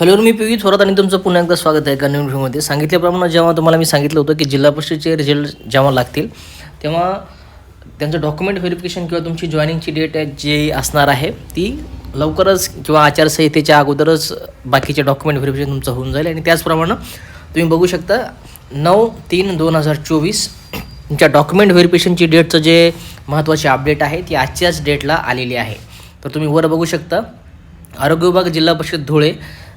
Hello मी P Thorat आणि तुमचं पुन्हा एकदा स्वागत आहे एका नवीन व्हिडिओमध्ये. सांगितल्याप्रमाणे जेव्हा तुम्हाला मी सांगितलं होतं की जिल्हा परिषदेचे रिझल्ट जेव्हा लागतील तेव्हा त्यांचं डॉक्युमेंट व्हेरिफिकेशन किंवा तुमची जॉईनिंगची डेट जी असणार आहे ती लवकरच किंवा आचारसंहितेच्या अगोदरच बाकीचे डॉक्युमेंट व्हेरिफिकेशन तुमचं होऊन जाईल. आणि त्याचप्रमाणे तुम्ही बघू शकता नऊ तीन दोन हजार चोवीस तुमच्या डॉक्युमेंट व्हेरिफिकेशनची डेटचं जे महत्त्वाची अपडेट आहे ती आजच्याच डेटला आलेली आहे. तर तुम्ही वर बघू शकता आरोग्य विभाग जिल्हा परिषद धुळे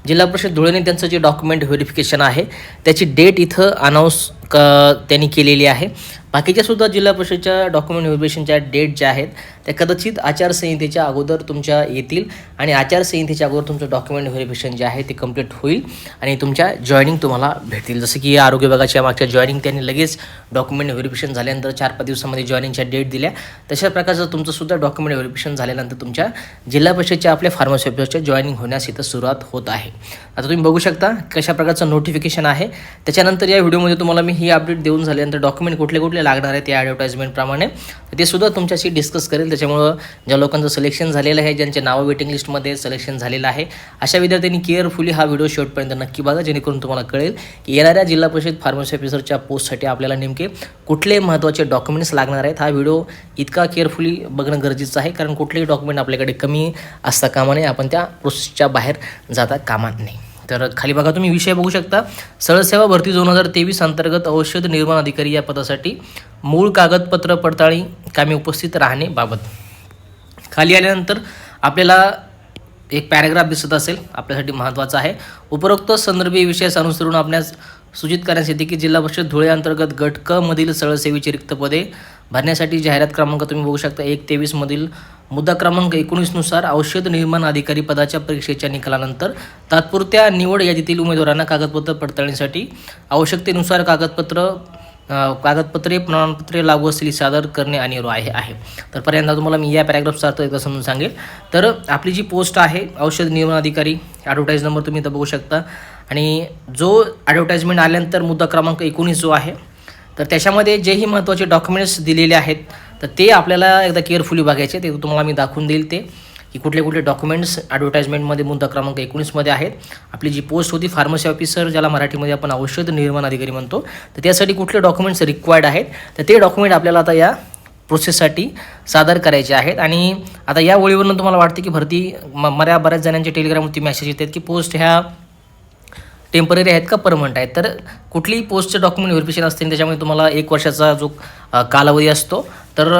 जिल्हा परिषद धुळेने त्यांचं जे डॉक्युमेंट व्हेरिफिकेशन आहे त्याची डेट इथं अनाऊन्स क त्यांनी केलेली आहे. बाकीच्या सुद्धा जिल्हा परिषदच्या डॉक्युमेंट व्हेरिफिकेशनच्या डेट ज्या आहेत त्या कदाचित आचारसंहितेच्या अगोदर तुमच्या येतील आणि आचारसंहितेच्या अगोदर तुमचं डॉक्युमेंट व्हेरिफिकेशन जे आहे ते कंप्लीट होईल आणि तुमच्या जॉईनिंग तुम्हाला भेटतील जसं की या आरोग्य विभागाच्या मागच्या जॉईनिंग त्यांनी लगेच डॉक्युमेंट व्हेरिफिकेशन झाल्यानंतर चार पाच दिवसामध्ये जॉईनिंगच्या डेट दिल्या. तशा प्रकारचं तुमचं सुद्धा डॉक्युमेंट व्हेरिफिकेशन झाल्यानंतर तुमच्या जिल्हा परिषदच्या आपल्या फार्मसी ऑफिसच्या जॉईनिंग होण्यास इथं सुरुवात होत आहे. आता तुम्ही बघू शकता कशा प्रकारचं नोटिफिकेशन आहे. त्याच्यानंतर या व्हिडिओमध्ये तुम्हाला मी ही अपडेट देऊन झाल्यानंतर डॉक्युमेंट कुठले कुठले लागणार आहेत या ॲडव्हर्टाईजमेंटप्रमाणे ते सुद्धा तुमच्याशी डिस्कस करेल. त्याच्यामुळं ज्या लोकांचं सिलेक्शन झालेलं आहे ज्यांचे नावं वेटिंग लिस्टमध्ये सिलेक्शन झालेलं आहे अशा विद्यार्थ्यांनी केअरफुली हा व्हिडिओ शेवटपर्यंत नक्की बघा जेणेकरून तुम्हाला कळेल की येणाऱ्या जिल्हा परिषद फार्मसी ऑफिसरच्या पोस्टसाठी आपल्याला नेमके कुठले महत्त्वाचे डॉक्युमेंट्स लागणार आहेत. हा व्हिडिओ इतका केअरफुली बघणं गरजेचं आहे कारण कुठलेही डॉक्युमेंट आपल्याकडे कमी असता कामा नये. आपण त्या प्रोसेसच्या बाहेर जाता कामा नाही तर खाली बघा तुम्ही विषय बघू शकता. सरळसेवा भरती दोन हजार तेवीस अंतर्गत औषध निर्माण अधिकारी या पदासाठी मूळ कागदपत्र पडताळणी कामी उपस्थित राहणेबाबत खाली आल्यानंतर आपल्याला एक पॅराग्राफ दिसत असेल आपल्यासाठी महत्त्वाचा आहे. उपरोक्त संदर्भी विषयास अनुसरून आपल्यास सूचित करण्यात येते की जिल्हा परिषद धुळे अंतर्गत गट क मधील सरळसेवेची रिक्त पदे भरण्यासाठी जाहिरात क्रमांक तुम्ही बघू शकता एक तेवीसमधील मुद्दा क्रमांक एकोणीसनुसार औषध निर्माण अधिकारी पदाच्या परीक्षेच्या निकालानंतर तात्पुरत्या निवड यादीतील उमेदवारांना कागदपत्र पडताळणीसाठी. आवश्यकतेनुसार कागदपत्र कागदपत्रे प्रमाणपत्रे लागू असलेली सादर करणे अनिवार्य आहे आहे. तर पर्यंत तुम्हाला मी या पॅराग्राफचा अर्थ एकदा समजून सांगेल. तर आपली जी पोस्ट आहे औषध निर्माण अधिकारी ॲडव्हर्टाईज नंबर तुम्ही इथं बघू शकता. आणि जो ॲडव्हर्टाईजमेंट आल्यानंतर मुद्दा क्रमांक एकोणीस जो आहे तर त्याच्यामध्ये जेही महत्त्वाचे डॉक्युमेंट्स दिलेले आहेत तर ते आपल्याला एकदा केअरफुली बघायचे ते तुम्हाला मी दाखवून देईल ते की कुठले कुठले डॉक्युमेंट्स ॲडव्हर्टाईजमेंटमध्ये मुद्दा क्रमांक एकोणीसमध्ये आहेत. आपली जी पोस्ट होती फार्मसी ऑफिसर ज्याला मराठीमध्ये आपण औषध निर्माण अधिकारी म्हणतो तर त्यासाठी कुठले डॉक्युमेंट्स रिक्वायर्ड आहेत तर ते डॉक्युमेंट आपल्याला आता या प्रोसेससाठी सादर करायचे आहेत. आणि आता या ओळीवरून तुम्हाला वाटते की भरती म मऱ्या बऱ्याच जणांचे टेलिग्रामवरती मेसेज येतात की पोस्ट ह्या टेंपररी आहेत का परमनंट आहेत? तर कुठलीही पोस्टचे डॉक्युमेंट व्हेरिफिकेशन असते त्याच्यामध्ये तुम्हाला एक वर्षाचा जो कालावधी असतो तर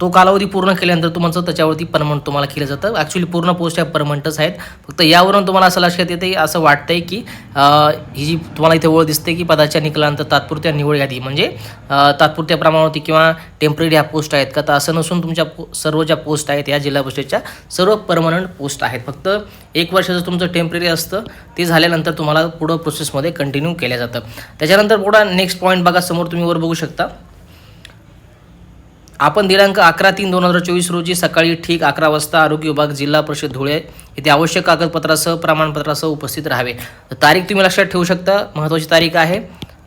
तो कालावधी पूर्ण केल्यानंतर तुमचं त्याच्यावरती परमनंट तुम्हाला केलं जातं. ॲक्च्युली पूर्ण पोस्ट ह्या परमनंटच आहेत. फक्त यावरून तुम्हाला असं लक्षात येते असं वाटतंय की ही जी तुम्हाला इथे ओळ दिसते की पदाच्या निकालानंतर तात्पुरत्या निवड यादी. म्हणजे तात्पुरत्या प्रमाणावरती किंवा टेंपररी ह्या पोस्ट आहेत का? तर असं नसून तुमच्या सर्व ज्या पोस्ट आहेत या जिल्हा परिषदेच्या सर्व परमनंट पोस्ट आहेत. फक्त एक वर्षाचं तुमचं टेंपररी असतं. ते झाल्यानंतर तुम्हाला पुढं प्रोसेसमध्ये कंटिन्यू केलं जातं. त्याच्यानंतर पुढं नेक्स्ट पॉईंट बघा समोर तुम्ही वर बघू शकता. आपण दिनांक अकरा तीन दोन हजार चोवीस रोजी सकाळी ठीक अकरा वाजता आरोग्य विभाग जिल्हा परिषद धुळे येथे आवश्यक कागदपत्रासह प्रमाणपत्रासह उपस्थित राहावे. तारीख तुम्ही लक्षात ठेवू शकता. महत्त्वाची तारीख आहे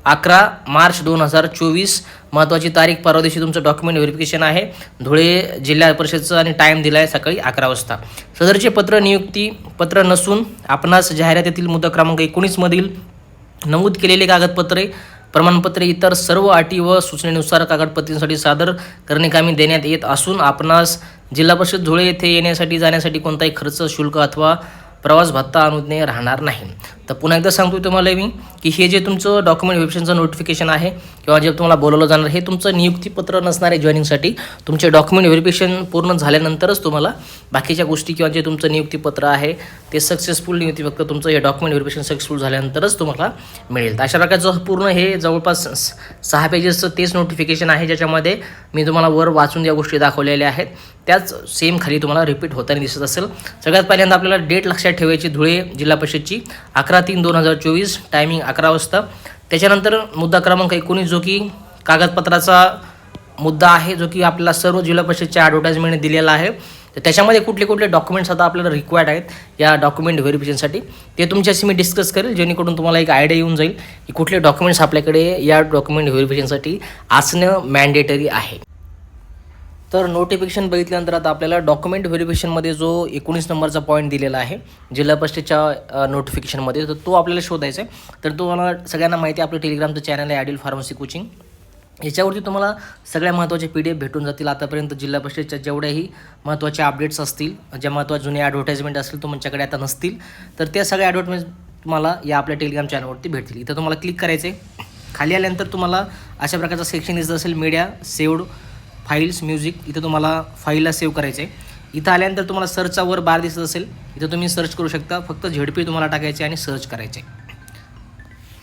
अकरा मार्च दोन हजार चोवीस. महत्त्वाची तारीख परवा दिवशी तुमचं डॉक्युमेंट व्हेरिफिकेशन आहे. धुळे जिल्हा परिषदचं आणि टाईम दिला आहे सकाळी अकरा वाजता. सदरचे पत्र नियुक्ती पत्र नसून आपणास जाहिरातीतील मुद्दा क्रमांक एकोणीसमधील नमूद केलेले कागदपत्रे प्रमाणपत्रे इतर सर्व अटी व सूचनेनुसार कागदपत्रांसाठी सादर करणे कामी देण्यात येत असून आपणास जिल्हा परिषद धुळे येथे येण्यासाठी जाण्यासाठी कोणताही खर्च शुल्क अथवा प्रवास भत्ता अनुज्ञेय राहणार नाही. तर पुन्हा एकदा सांगतो तुम्हाला मी की हे जे तुमचं डॉक्युमेंट वेबसाईटचं नोटिफिकेशन आहे किंवा जे तुम्हाला बोलवलं जाणार हे तुमचं नियुक्तीपत्र नसणार आहे जॉईनिंगसाठी तुमचे डॉक्युमेंट व्हेरिफिकेशन पूर्ण झाल्यानंतरच तुम्हाला बाकीच्या गोष्टी किंवा जे तुमचं नियुक्तीपत्र आहे ते सक्सेसफुल नियुक्ती फक्त तुमचं हे डॉक्युमेंट व्हेरिफिकेशन सक्सेसफुल झाल्यानंतरच तुम्हाला मिळेल. तर अशा प्रकारचं पूर्ण हे जवळपास स- सहा पेजेसचं तेच नोटिफिकेशन आहे ज्याच्यामध्ये मी तुम्हाला वर वाचून ज्या गोष्टी दाखवलेल्या आहेत त्याच सेम खाली तुम्हाला रिपीट होताना दिसत असेल. सगळ्यात पहिल्यांदा आपल्याला डेट लक्षात ठेवायची धुळे जिल्हा परिषदची अकरा तीन दोन हजार चोवीस टायमिंग अकरा वाजता. त्याच्यानंतर मुद्दा क्रमांक एकोणीस जो की कागदपत्राचा मुद्दा आहे जो की आपल्याला सर्व जिल्हा परिषदच्या ॲडव्हर्टाईजमेंटने दिलेला आहे. तर त्याच्यामध्ये कुठले कुठले डॉक्युमेंट्स आता आपल्याला रिक्वायर्ड आहेत या डॉक्युमेंट व्हेरिफिकेशनसाठी ते तुमच्याशी मी डिस्कस करेल. जेणेकरून तुम्हाला एक आयडिया येऊन जाईल की कुठले डॉक्युमेंट्स आपल्याकडे या डॉक्युमेंट व्हेरिफिकेशनसाठी असणं मॅन्डेटरी आहे. तर नोटिफिकेशन बघितल्यानंतर आता आपल्याला डॉक्युमेंट व्हेरिफिकेशनमध्ये जो एकोणीस नंबरचा पॉईंट दिलेला आहे जिल्हा परिषदेच्या नोटिफिकेशनमध्ये तर तो आपल्याला शोधायचा आहे. तर तुम्हाला सगळ्यांना माहिती आहे आपलं टेलिग्रामचं चॅनल आहे ॲडिल फार्मसी कोचिंग याच्यावरती तुम्हाला सगळ्या महत्त्वाचे पी डी एफ भेटून जातील. आतापर्यंत जिल्हा परिषदेच्या जेवढ्याही महत्त्वाच्या अपडेट्स असतील ज्या महत्त्वाच्या जुने ॲडव्हर्टाईजमेंट असतील तुमच्याकडे आता नसतील तर त्या सगळ्या ॲडव्हर्टाईज तुम्हाला या आपल्या टेलिग्राम चॅनलवरती भेटतील. इथं तुम्हाला क्लिक करायचं आहे खाली आल्यानंतर तुम्हाला अशा प्रकारचा सेक्शन दिसत असेल मीडिया सेव्ड फाईल्स म्युझिक इथं तुम्हाला फाईलला सेव्ह करायचं आहे इथं आल्यानंतर तुम्हाला सर्चचा वर बार दिसत असेल इथं तुम्ही सर्च करू शकता. फक्त झेडपी तुम्हाला टाकायचे आणि सर्च करायचे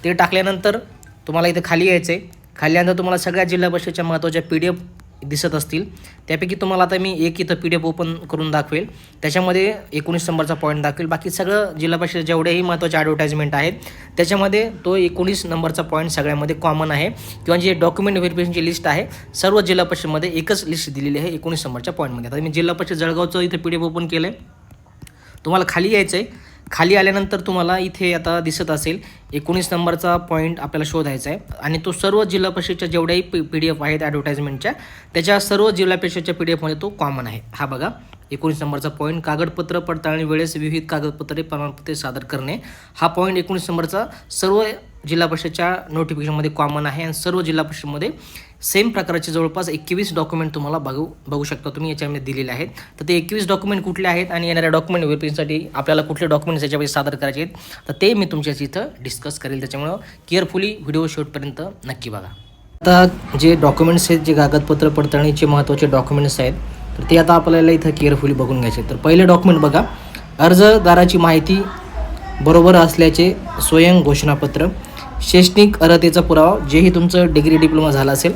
ते टाकल्यानंतर तुम्हाला इथं खाली यायचं आहे खाली तुम्हाला सगळ्या जिल्हा परिषदेच्या महत्त्वाच्या पी डी एफ दिसत असतील. त्यापैकी तुम्हाला आता मी एक इथं पी डी एफ ओपन करून दाखवेल. त्याच्यामध्ये एकोणीस नंबरचा पॉईंट दाखवेल. बाकी सगळं जिल्हा परिषद जेवढेही महत्त्वाचे ॲडव्हर्टाईजमेंट आहेत त्याच्यामध्ये तो एकोणीस नंबरचा पॉईंट सगळ्यामध्ये कॉमन आहे. किंवा जे डॉक्युमेंट व्हेरिफिकेशनची लिस्ट आहे सर्व जिल्हा परिषदमध्ये एकच लिस्ट दिलेली आहे एकोणीस नंबरच्या पॉईंटमध्ये आता मी जिल्हा परिषद जळगावचं इथं पी डी एफ ओपन केलं आहे तुम्हाला खाली यायचं आहे खाली आल्यानंतर तुम्हाला इथे आता दिसत असेल एकोणीस नंबरचा पॉईंट आपल्याला शोधायचा आहे. आणि तो सर्व जिल्हा परिषदच्या जेवढ्याही पी पी डी एफ आहेत ॲडव्हर्टाईजमेंटच्या त्याच्या सर्व जिल्हा परिषदच्या पी डी एफमध्ये तो कॉमन आहे. हा बघा एकोणीस नंबरचा पॉईंट कागदपत्र पडताळणी वेळेस विविध कागदपत्रे प्रमाणपत्रे सादर करणे. हा पॉईंट एकोणीस नंबरचा सर्व जिल्हा परिषदच्या नोटिफिकेशनमध्ये कॉमन आहे आणि सर्व जिल्हा परिषदमध्ये सेम प्रकारचे जवळपास एकवीस डॉक्युमेंट तुम्हाला बघू बघू शकता तुम्ही याच्यामध्ये दिलेले आहेत. तर ते एकवीस डॉक्युमेंट कुठले आहेत आणि येणाऱ्या डॉक्युमेंट वेपिंगसाठी आपल्याला कुठले डॉक्युमेंट्स याच्यामध्ये सादर करायचे आहेत तर ते मी तुमच्याशी इथं डिस्कस करेल. त्याच्यामुळं केअरफुली व्हिडिओ शेवटपर्यंत नक्की बघा. आता जे डॉक्युमेंट्स आहेत जे कागदपत्र पडताळणीचे महत्त्वाचे डॉक्युमेंट्स आहेत तर ते आता आपल्याला इथं केअरफुली बघून घ्यायचे तर पहिले डॉक्युमेंट बघा. अर्जदाराची माहिती बरोबर असल्याचे स्वयं घोषणापत्र शैक्षणिक अर्हतेचा पुरावा जेही तुमचं डिग्री डिप्लोमा झाला असेल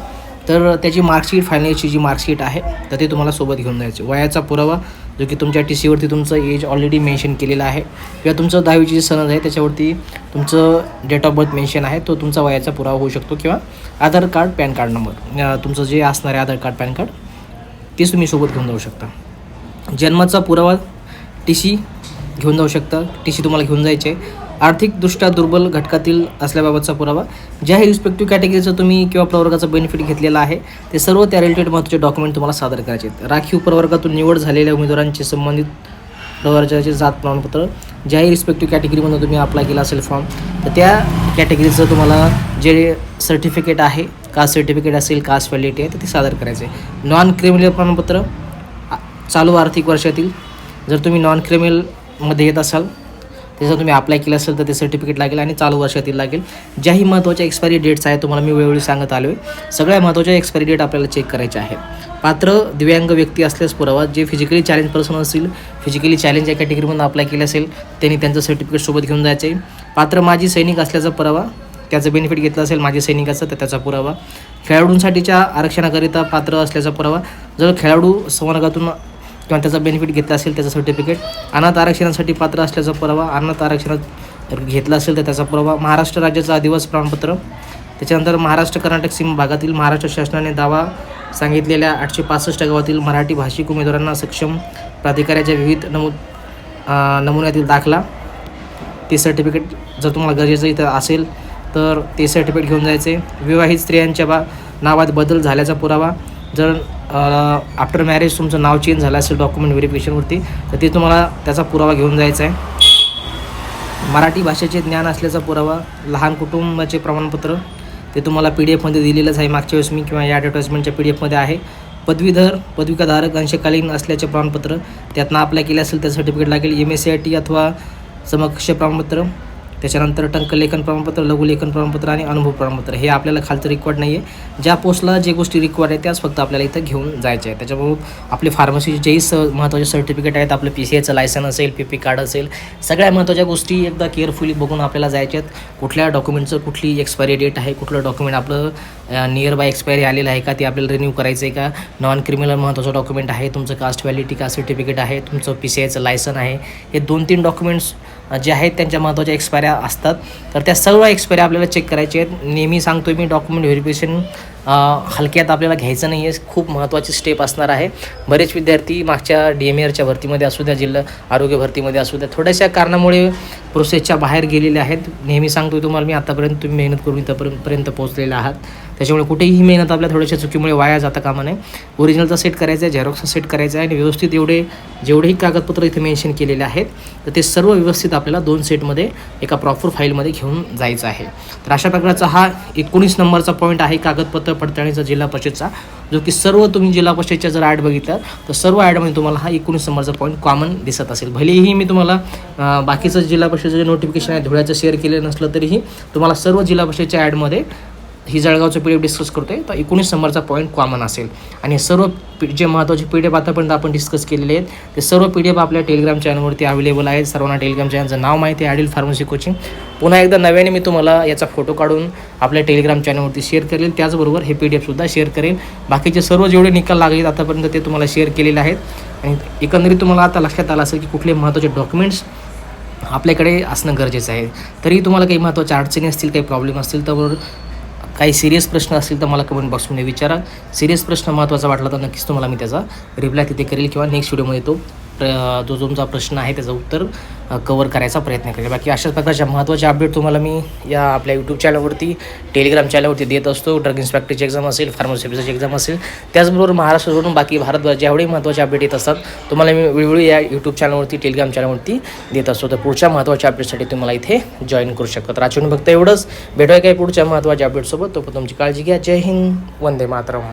तर त्याची मार्कशीट फायनलची जी मार्कशीट आहे तर ते तुम्हाला सोबत घेऊन जायचे. वयाचा पुरावा जो की तुमच्या टी सीवरती तुमचं एज ऑलरेडी मेन्शन केलेलं आहे किंवा तुमचं दहावीची जी सनद आहे त्याच्यावरती तुमचं डेट ऑफ बर्थ मेन्शन आहे तो तुमचा वयाचा पुरावा होऊ शकतो किंवा Aadhaar card PAN card number. तुमचं जे असणार आहे आधार कार्ड पॅन कार्ड तेच तुम्ही सोबत घेऊन जाऊ शकता. जन्माचा पुरावा टी सी घेऊन जाऊ शकता. टी सी तुम्हाला घेऊन जायचे आर्थिकदृष्ट्या दुर्बल घटकातील असल्याबाबतचा पुरावा. ज्या रिस्पेक्टिव्ह कॅटेगरीचं तुम्ही किंवा प्रवर्गाचा बेनिफिट घेतलेला आहे ते सर्व त्या रिलेटेड महत्त्वाचे डॉक्युमेंट तुम्हाला सादर करायचे आहेत. राखीव प्रवर्गातून निवड झालेल्या उमेदवारांचे संबंधित प्रवर्गाचे जात प्रमाणपत्र ज्याही रिस्पेक्टिव्ह कॅटेगरीमधून तुम्ही अप्लाय केला असेल फॉर्म तर त्या कॅटेगरीचं तुम्हाला जे सर्टिफिकेट आहे कास्ट सर्टिफिकेट असेल कास्ट व्हॅलिडिटी आहे तर ते सादर करायचे आहे. नॉन क्रिमिनल प्रमाणपत्र चालू आर्थिक वर्षातील जर तुम्ही नॉन क्रिमिनलमध्ये येत असाल त्याचं तुम्ही अप्लाय केलं असेल तर ते सर्टिफिकेट लागेल आणि चालू वर्षातील लागेल. ज्याही महत्त्वाच्या एक्सपायरी डेट्स आहेत तुम्हाला मी वेळोवेळी सांगत आलो आहे सगळ्या महत्त्वाच्या एक्सपायरी डेट आपल्याला चेक करायचे आहे. पात्र दिव्यांग व्यक्ती असल्यास पुरावा जे फिजिकली चॅलेंज पर्सन असतील फिजिकली चॅलेंज या कॅटेगरीमधून अप्लाय केलं असेल त्यांनी त्यांचं सर्टिफिकेट सोबत घेऊन जायचं. आहे पात्र माजी सैनिक असल्याचा पुरावा त्याचं बेनिफिट घेतलं असेल माझे सैनिकाचं तर त्याचा पुरावा. खेळाडूंसाठीच्या आरक्षणाकरिता पात्र असल्याचा पुरावा. जर खेळाडू संवर्गातून किंवा त्याचा बेनिफिट घेतला असेल त्याचं सर्टिफिकेट अनाथ आरक्षणासाठी पात्र असल्याचा पुरावा अनाथ आरक्षणात घेतला असेल तर त्याचा पुरावा महाराष्ट्र राज्याचं आदिवास प्रमाणपत्र. त्याच्यानंतर महाराष्ट्र कर्नाटक सीमा भागातील महाराष्ट्र शासनाने दावा सांगितलेल्या आठशे पासष्ट गावातील मराठी भाषिक उमेदवारांना सक्षम प्राधिकाऱ्याच्या विविध नमूद नमुन्यातील दाखला. ते सर्टिफिकेट जर तुम्हाला गरजेचं इथं असेल तर ते सर्टिफिकेट घेऊन जायचे. विवाहित स्त्रियांच्या बा नावात बदल झाल्याचा पुरावा. जर आफ्टर मॅरेज तुमचं नाव चेंज झालं असेल डॉक्युमेंट व्हेरिफिकेशनवरती तर ते तुम्हाला त्याचा पुरावा घेऊन जायचा आहे. मराठी भाषेचे ज्ञान असल्याचा पुरावा लहान कुटुंबाचे प्रमाणपत्र ते तुम्हाला पी डी एफमध्ये दिलेलंच आहे. मागच्या वेळेस मी किंवा या ॲडव्हर्टाईजमेंटच्या पी डी एफमध्ये आहे. पदवीधर पदविकाधारक अंशकालीन असल्याचे प्रमाणपत्र त्यातनं अप्लाय केले असेल तर सर्टिफिकेट लागेल. M S C I T अथवा समकक्ष प्रमाणपत्र त्याच्यानंतर टंकलेखन प्रमाणपत्र लघुलेखन प्रमाणपत्र आणि अनुभव प्रमाणपत्र. हे आपल्याला खालचं रिक्वायर्ड नाही आहे ज्या पोस्टला जे गोष्टी रिक्वायर्ड आहे त्याच फक्त आपल्याला इथं घेऊन जायचं आहे. त्याच्यामुळे आपले फार्मसीचे जेही स महत्त्वाचे सर्टिफिकेट आहेत आपलं पी सी आयचं लायसन असेल पी पी कार्ड असेल सगळ्या महत्त्वाच्या गोष्टी एकदा केअरफुली बघून आपल्याला जायच्या आहेत. कुठल्या डॉक्युमेंटचं कुठली एक्सपायरी डेट आहे कुठलं डॉक्युमेंट आपलं नियर बाय एक्सपायरी आलेलं आहे का ते आपल्याला रिन्यू करायचं आहे का? नॉन क्रिमिनल महत्त्वाचं डॉक्युमेंट आहे तुमचं कास्ट व्हॅलिटी कास्ट सर्टिफिकेट आहे तुमचं पी सी आयचं लायसन आहे. हे दोन तीन डॉक्युमेंट्स जे आहेत त्यांच्या महत्त्वाच्या एक्सपायऱ्या असतात. तर त्या सर्व एक्सपायऱ्या आपल्याला चेक करायच्या आहेत. नेहमी सांगतो मी डॉक्युमेंट व्हेरिफिकेशन हलक्यात आपल्याला घ्यायचं नाही आहे. खूप महत्त्वाची स्टेप असणार आहे. बरेच विद्यार्थी मागच्या डी एम एरच्या भरतीमध्ये असू द्या जिल्हा आरोग्य भरतीमध्ये असू द्या थोड्याशा कारणामुळे प्रोसेसच्या बाहेर गेलेले आहेत. नेहमी सांगतो तुम्हाला मी आतापर्यंत तुम्ही मेहनत करून इथंपर्यंत पर्यंत पोहोचलेले आहात. त्याच्यामुळे कुठेही मेहनत आपल्या थोड्याशा चुकीमुळे वाया जाता कामा नये. ओरिजिनलचा सेट करायचा आहे झेरॉक्सचा सेट करायचा आहे आणि व्यवस्थित एवढे जेवढेही कागदपत्र इथे मेन्शन केलेले आहेत तर ते सर्व व्यवस्थित आपल्याला दोन सेटमध्ये एका प्रॉपर फाईलमध्ये घेऊन जायचं आहे. तर अशा प्रकारचा हा एकोणीस नंबरचा पॉईंट आहे कागदपत्र पडताळणीचा जिल्हा परिषदचा. जो की सर्व तुम्ही जिल्हा परिषदच्या जर ॲड बघितला तर सर्व ॲडमध्ये तुम्हाला हा एकोणीस नंबरचा पॉईंट कॉमन दिसत असेल. भलेही मी तुम्हाला बाकीचं जिल्हा परिषदेचं जे नोटिफिकेशन आहे धुळ्याचं शेअर केलेलं नसलं तरीही तुम्हाला सर्व जिल्हा परिषदच्या ॲडमध्ये ही जळगावचं पी डी एफ डिस्कस करतोय. तर एकोणीस नंबरचा पॉईंट कॉमन असेल. आणि सर्व पी जे महत्त्वाचे पी डी एफ आतापर्यंत आपण डिस्कस केलेले आहेत ते सर्व पी डी एफ आपल्या टेलिग्राम चॅनलवरती अवेलेबल आहेत. सर्वांना टेलिग्राम चॅनलचं नाव माहिती आहे ॲडिल फार्मसी कोचिंग पुन्हा एकदा नव्याने मी तुम्हाला याचा फोटो काढून आपल्या टेलिग्राम चॅनलवरती शेअर करेल. त्याचबरोबर हे पी डी एफसुद्धा शेअर करेल. बाकीचे सर्व जेवढे निकाल लागले आतापर्यंत ते तुम्हाला शेअर केलेले आहेत. आणि एकंदरीत तुम्हाला आता लक्षात आलं असेल की कुठले महत्त्वाचे डॉक्युमेंट्स आपल्याकडे असणं गरजेचं आहे. तरी तुम्हाला काही महत्त्वाच्या अडचणी असतील काही प्रॉब्लेम असतील तर काही सिरियस प्रश्न असतील तर मला कमेंट बॉक्समध्ये विचारा. सिरियस प्रश्न महत्त्वाचा वाटला तर नक्कीच तुम्हाला मी त्याचा रिप्लाय तिथे करेल किंवा नेक्स्ट व्हिडिओमध्ये तो प्र जो तुमचा प्रश्न आहे त्याचं उत्तर कवर करायचा प्रयत्न करेल बाकी अशाच प्रकारच्या महत्त्वाचे अपडेट तुम्हाला मी या आपल्या यूट्यूब चॅनलवरती टेलिग्राम चॅनलवरती देत असतो. ड्रग इन्स्पेक्टरची एक्झाम असेल फार्मसी एक्झाम असेल त्याचबरोबर महाराष्ट्रावरून बाकी भारतभर जेवढेही महत्त्वाचे अपडेट येत असतात तुम्हाला मी वेळोवेळी या यूट्यूब चॅनलवरती टेलिग्राम चॅनलवरती देत असतो. तर पुढच्या महत्त्वाच्या अपडेटसाठी तुम्हाला इथे जॉईन करू शकतात राजून फक्त एवढंच. भेटूया काय पुढच्या महत्त्वाच्या अपडेटसोबत तो तुमची काळजी घ्या. जय हिंद. वंदे मातरम.